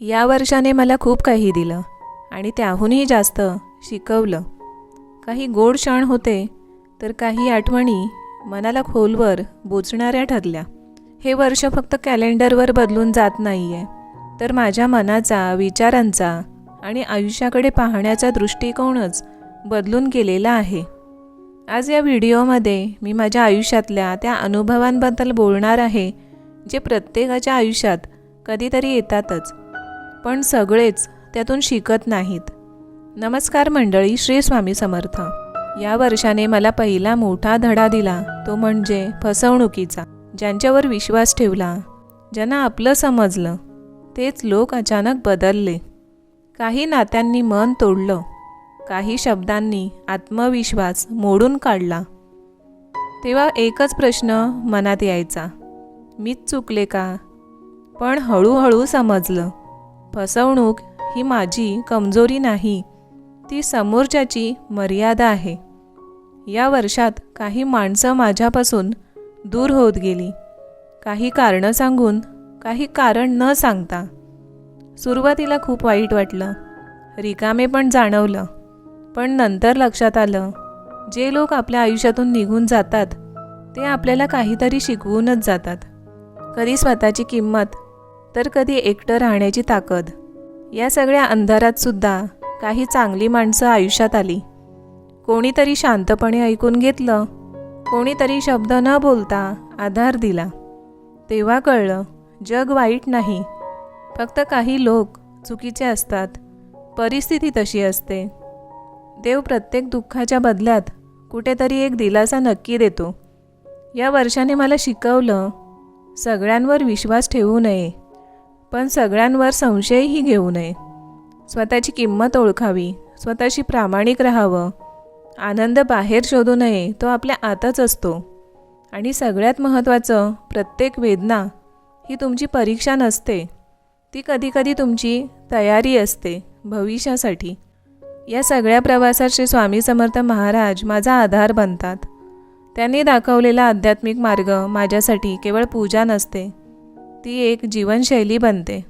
या वर्षाने मला खूप काही दिलं आणि त्याहूनही जास्त शिकवलं. काही गोड क्षण होते तर काही आठवणी मनाला खोलवर बोचणाऱ्या ठरल्या. हे वर्ष फक्त कॅलेंडरवर बदलून जात नाही आहे तर माझ्या मनाचा विचारांचा आणि आयुष्याकडे पाहण्याचा दृष्टिकोनच बदलून गेलेला आहे. आज या व्हिडिओमध्ये मी माझ्या आयुष्यातल्या त्या अनुभवांबद्दल बोलणार आहे जे प्रत्येकाच्या आयुष्यात कधीतरी येतातच. पण सगळेच त्यातून शिकत नाहीत. नमस्कार मंडळी श्री स्वामी समर्थ. या वर्षाने मला पहिला मोठा धडा दिला तो म्हणजे फसवणुकीचा ज्यांच्यावर विश्वास ठेवला ज्यांना आपलं समजलं तेच लोक अचानक बदलले. काही नात्यांनी मन तोडलं काही शब्दांनी आत्मविश्वास मोडून काढला. तेव्हा एकच प्रश्न मनात यायचा मीच चुकले का? पण हळूहळू समजलं फसवणूक ही माझी कमजोरी नाही ती समोरच्याची मर्यादा आहे. या वर्षात काही माणसं माझ्यापासून दूर होत गेली. काही कारणं सांगून काही कारण न सांगता. सुरुवातीला खूप वाईट वाटलं. रिकामे पण जाणवलं. पण नंतर लक्षात आलं जे लोक आपल्या आयुष्यातून निघून जातात ते आपल्याला काहीतरी शिकवूनच जातात. कधी स्वतःची किंमत तर कधी एकटं राहण्याची ताकद. या सगळ्या अंधारात सुद्धा काही चांगली माणसं आयुष्यात आली. कोणीतरी शांतपणे ऐकून घेतलं. कोणीतरी शब्द न बोलता आधार दिला. तेव्हा कळलं जग वाईट नाही. फक्त काही लोक चुकीचे असतात. परिस्थिती तशी असते. देव प्रत्येक दुःखाच्या बदल्यात कुठेतरी एक दिलासा नक्की देतो. या वर्षाने मला शिकवलं सगळ्यांवर विश्वास ठेवू नये. पण सगळ्यांवर संशयही घेऊ नये. स्वतःची किंमत ओळखावी स्वतःशी प्रामाणिक राहावं. आनंद बाहेर शोधू नये तो आपल्या आतच असतो. आणि सगळ्यात महत्त्वाचं प्रत्येक वेदना ही तुमची परीक्षा नसते. ती कधीकधी तुमची तयारी असते भविष्यासाठी. या सगळ्या प्रवासात श्री स्वामी समर्थ महाराज माझा आधार बनतात. त्यांनी दाखवलेला आध्यात्मिक मार्ग माझ्यासाठी केवळ पूजा नसते ती एक जीवनशैली बनते.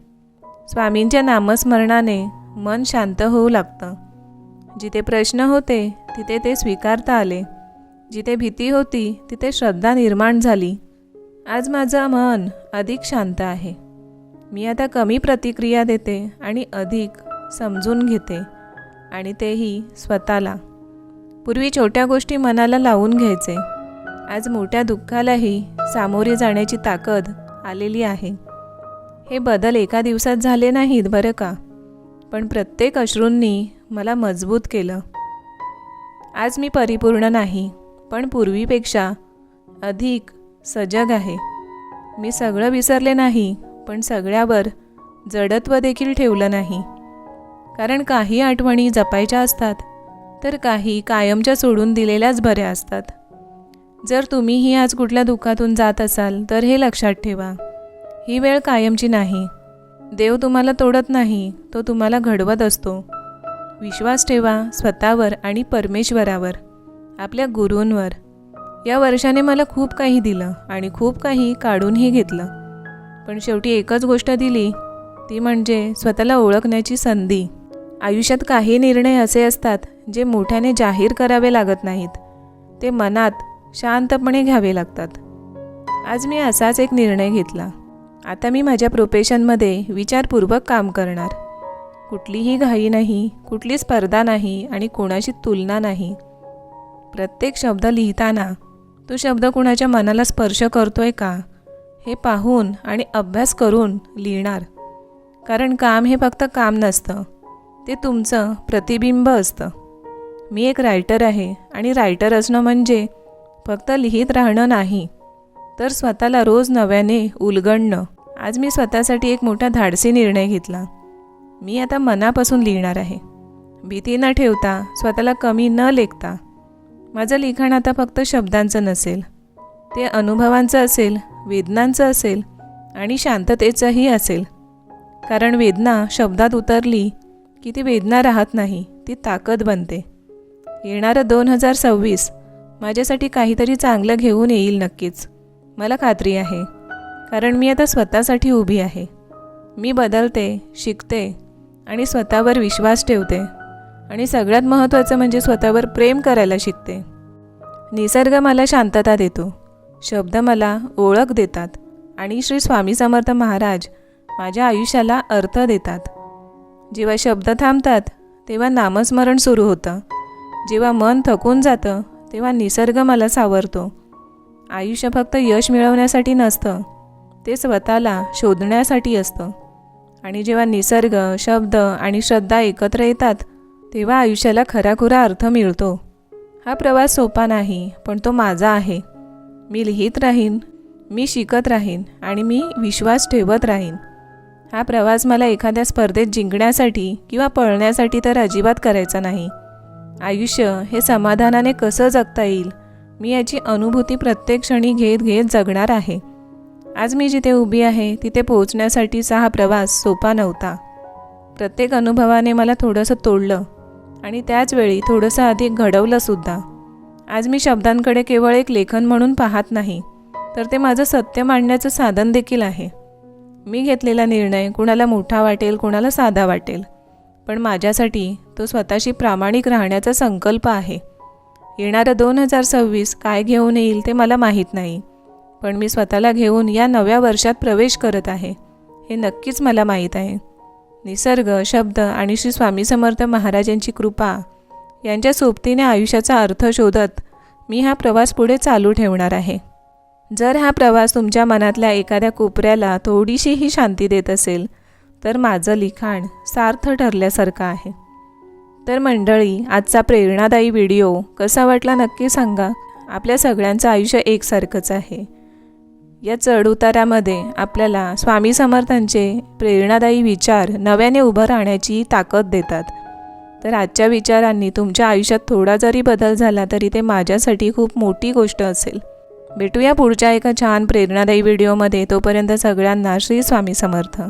स्वामींच्या नामस्मरणाने मन शांत होऊ लागतं. जिथे प्रश्न होते तिथे ते स्वीकारता आले. जिथे भीती होती तिथे श्रद्धा निर्माण झाली. आज माझं मन अधिक शांत आहे. मी आता कमी प्रतिक्रिया देते आणि अधिक समजून घेते आणि तेही स्वतःला. पूर्वी छोट्या गोष्टी मनाला लावून घ्यायचे. आज मोठ्या दुःखालाही सामोरे जाण्याची ताकद आलेली आहे. हे बदल एका दिवसात झाले नाहीत बरं का? पण प्रत्येक अश्रूंनी मला मजबूत केलं. आज मी परिपूर्ण नाही पण पूर्वीपेक्षा अधिक सजग आहे. मी सगळं विसरले नाही पण सगळ्यावर जडत्व देखील ठेवलं नाही. कारण काही आठवणी जपायच्या असतात तर काही कायमच्या सोडून दिलेल्याच बऱ्या असतात. जर तुम्हीही आज कुठल्या दुःखातून जात असाल तर हे लक्षात ठेवा. ही वेळ कायमची नाही. देव तुम्हाला तोडत नाही तो तुम्हाला घडवत असतो. विश्वास ठेवा स्वतःवर आणि परमेश्वरावर आपल्या गुरूंवर. या वर्षाने मला खूप काही दिलं आणि खूप काही काढूनही घेतलं. पण शेवटी एकच गोष्ट दिली ती म्हणजे स्वतःला ओळखण्याची संधी. आयुष्यात काही निर्णय असे असतात जे मोठ्याने जाहीर करावे लागत नाहीत. ते मनात शांतपणे घ्यावे लागतात. आज मी असाच एक निर्णय घेतला. आता मी माझ्या प्रोफेशनमध्ये विचारपूर्वक काम करणार. कुठलीही घाई नाही कुठली स्पर्धा नाही आणि कोणाशी तुलना नाही. प्रत्येक शब्द लिहिताना तो शब्द कुणाच्या मनाला स्पर्श करतोय का हे पाहून आणि अभ्यास करून लिहिणार. कारण काम हे फक्त काम नसतं ते तुमचं प्रतिबिंब असतं. मी एक रायटर आहे आणि रायटर असणं म्हणजे फक्त लिहित राहणं नाही तर स्वतःला रोज नव्याने उलगडणं. आज मी स्वतःसाठी एक मोठा धाडसी निर्णय घेतला. मी आता मनापासून लिहिणार आहे. भीती न ठेवता स्वतःला कमी न लेखता. माझं लिखाण आता फक्त शब्दांचं नसेल. ते अनुभवांचं असेल वेदनांचं असेल आणि शांततेचंही असेल. कारण वेदना शब्दात उतरली की ती वेदना राहत नाही ती ताकद बनते. येणारं दोन हजार सव्वीस माझ्यासाठी काहीतरी चांगलं घेऊन येईल नक्कीच. मला खात्री आहे. कारण मी आता स्वतःसाठी उभी आहे. मी बदलते शिकते आणि स्वतःवर विश्वास ठेवते. आणि सगळ्यात महत्त्वाचं म्हणजे स्वतःवर प्रेम करायला शिकते. निसर्ग मला शांतता देतो. शब्द मला ओळख देतात. आणि श्री स्वामी समर्थ महाराज माझ्या आयुष्याला अर्थ देतात. जेव्हा शब्द थांबतात तेव्हा नामस्मरण सुरू होतं. जेव्हा मन थकून जातं तेव्हा निसर्ग मला सावरतो. आयुष्य फक्त यश मिळवण्यासाठी नसतं ते स्वतःला शोधण्यासाठी असतं. आणि जेव्हा निसर्ग शब्द आणि श्रद्धा एकत्र येतात तेव्हा आयुष्याला खराखुरा अर्थ मिळतो. हा प्रवास सोपा नाही पण तो माझा आहे. मी लिहित राहीन मी शिकत राहीन आणि मी विश्वास ठेवत राहीन. हा प्रवास मला एखाद्या स्पर्धेत जिंकण्यासाठी किंवा पळण्यासाठी तर अजिबात करायचा नाही. आयुष्य हे समाधानाने कसं जगता येईल? मी याची अनुभूती प्रत्येक क्षणी घेत घेत जगणार आहे. आज मी जिथे उभी आहे तिथे पोहोचण्यासाठीचा हा प्रवास सोपा नव्हता. प्रत्येक अनुभवाने मला थोडंसं तोडलं आणि त्याचवेळी थोडंसं अधिक घडवलंसुद्धा आज मी शब्दांकडे केवळ एक लेखन म्हणून पाहत नाही तर ते माझं सत्य मांडण्याचं साधन देखील आहे. मी घेतलेला निर्णय कुणाला मोठा वाटेल कुणाला साधा वाटेल. पण माझ्यासाठी तो स्वतःशी प्रामाणिक राहण्याचा संकल्प आहे. येणारं दोन हजार सव्वीस काय घेऊन येईल ते मला माहीत नाही पण मी स्वतःला घेऊन या नव्या वर्षात प्रवेश करत आहे हे नक्कीच मला माहीत आहे. निसर्ग शब्द आणि श्री स्वामी समर्थ महाराजांची कृपा यांच्या सोबतीने आयुष्याचा अर्थ शोधत मी हा प्रवास पुढे चालू ठेवणार आहे. जर हा प्रवास तुमच्या मनातल्या एखाद्या कोपऱ्याला थोडीशीही शांती देत असेल तर माझं लिखाण सार्थ ठरल्यासारखं आहे. तर मंडळी आजचा प्रेरणादायी व्हिडिओ कसा वाटला नक्की सांगा. आपल्या सगळ्यांचं आयुष्य एकसारखंच आहे. या चढउतारामध्ये आपल्याला स्वामी समर्थांचे प्रेरणादायी विचार नव्याने उभं राहण्याची ताकद देतात. तर आजच्या विचारांनी तुमच्या आयुष्यात थोडा जरी बदल झाला तरी ते माझ्यासाठी खूप मोठी गोष्ट असेल. भेटूया पुढच्या एका छान प्रेरणादायी व्हिडिओमध्ये. तोपर्यंत सगळ्यांना श्री स्वामी समर्थ.